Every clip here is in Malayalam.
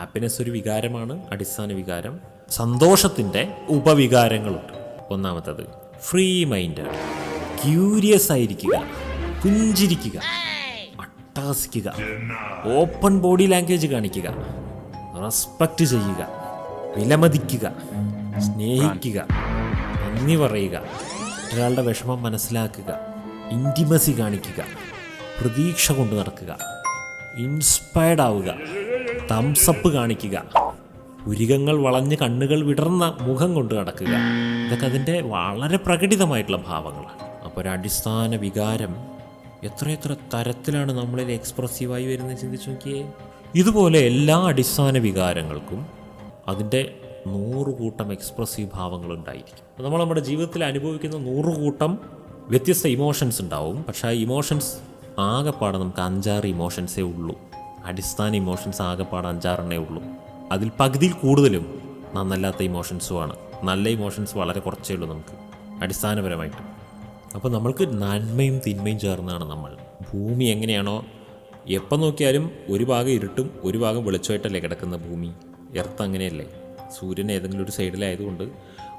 ഹാപ്പിനെസ് ഒരു വികാരമാണ് അടിസ്ഥാന വികാരം. സന്തോഷത്തിന്റെ ഉപവികാരങ്ങളുണ്ട്. ഒന്നാമത്തത് ഫ്രീ മൈൻഡാണ് ക്യൂരിയസ് ആയിരിക്കുക പുഞ്ചിരിക്കുക അട്ടാസിക്കുക ഓപ്പൺ ബോഡി ലാംഗ്വേജ് കാണിക്കുക റെസ്പെക്റ്റ് ചെയ്യുക വിലമതിക്കുക സ്നേഹിക്കുക നന്ദി പറയുക ഒരാളുടെ വിഷമം മനസ്സിലാക്കുക ഇന്റിമസി കാണിക്കുക പ്രതീക്ഷ കൊണ്ടു നടക്കുക. ഇൻസ്പയർഡ് ആവുക തംസപ്പ് കാണിക്കുക. പുരികങ്ങൾ വളഞ്ഞ് കണ്ണുകൾ വിടർന്ന മുഖം കൊണ്ട് നടക്കുക. ഇതൊക്കെ അതിന്റെ വളരെ പ്രകടിതമായിട്ടുള്ള ഭാവങ്ങളാണ്. അപ്പോൾ ഒരു അടിസ്ഥാന വികാരം എത്രയെത്ര തരത്തിലാണ് നമ്മളിൽ എക്സ്പ്രസീവായി വരുന്നത് ചിന്തിച്ചു നോക്കിയേ. ഇതുപോലെ എല്ലാ അടിസ്ഥാന വികാരങ്ങൾക്കും അതിന്റെ നൂറുകൂട്ടം എക്സ്പ്രസീവ് ഭാവങ്ങളുണ്ടായിരിക്കും നമ്മൾ നമ്മുടെ ജീവിതത്തിൽ അനുഭവിക്കുന്ന നൂറുകൂട്ടം വ്യത്യസ്ത ഇമോഷൻസ് ഉണ്ടാവും. പക്ഷേ ആ ഇമോഷൻസ് ആകെപ്പാടെ നമുക്ക് അഞ്ചാറ് ഇമോഷൻസേ ഉള്ളൂ. അടിസ്ഥാന ഇമോഷൻസ് ആകെപ്പാടെ അഞ്ചാറെണ്ണേ ഉള്ളൂ. അതിൽ പകുതിയിൽ കൂടുതലും നന്നല്ലാത്ത ഇമോഷൻസുമാണ് നല്ല ഇമോഷൻസ് വളരെ കുറച്ചേ ഉള്ളൂ നമുക്ക് അടിസ്ഥാനപരമായിട്ട്. അപ്പോൾ നമ്മൾക്ക് നന്മയും തിന്മയും ചേർന്നാണ് നമ്മൾ. ഭൂമി എങ്ങനെയാണോ എപ്പം നോക്കിയാലും ഒരു ഭാഗം ഇരുട്ടും ഒരു ഭാഗം വെളിച്ചമായിട്ടല്ലേ കിടക്കുന്ന ഭൂമി. എർത്ത് അങ്ങനെയല്ലേ? സൂര്യൻ ഏതെങ്കിലും ഒരു സൈഡിലായതുകൊണ്ട്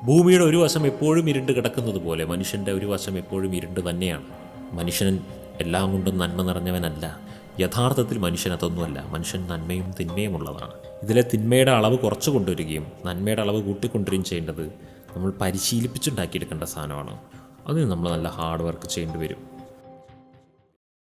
ഭൂമിയുടെ ഒരു വശം എപ്പോഴും ഇരുണ്ട് കിടക്കുന്നത് പോലെ മനുഷ്യന്റെ ഒരു വശം എപ്പോഴും ഇരുണ്ട് തന്നെയാണ്. മനുഷ്യൻ എല്ലാം കൊണ്ടും നന്മ നിറഞ്ഞവനല്ല. യഥാർത്ഥത്തിൽ മനുഷ്യൻ അതൊന്നുമല്ല. മനുഷ്യൻ നന്മയും തിന്മയും ഉള്ളതാണ് ഇതിലെ തിന്മയുടെ അളവ് കുറച്ച് കൊണ്ടുവരികയും നന്മയുടെ അളവ് കൂട്ടിക്കൊണ്ടുവരികയും ചെയ്യേണ്ടത് നമ്മൾ പരിശീലിപ്പിച്ചുണ്ടാക്കിയെടുക്കേണ്ട സാധനമാണ്. അതിന് നമ്മൾ നല്ല ഹാർഡ് വർക്ക് ചെയ്യേണ്ടി വരും.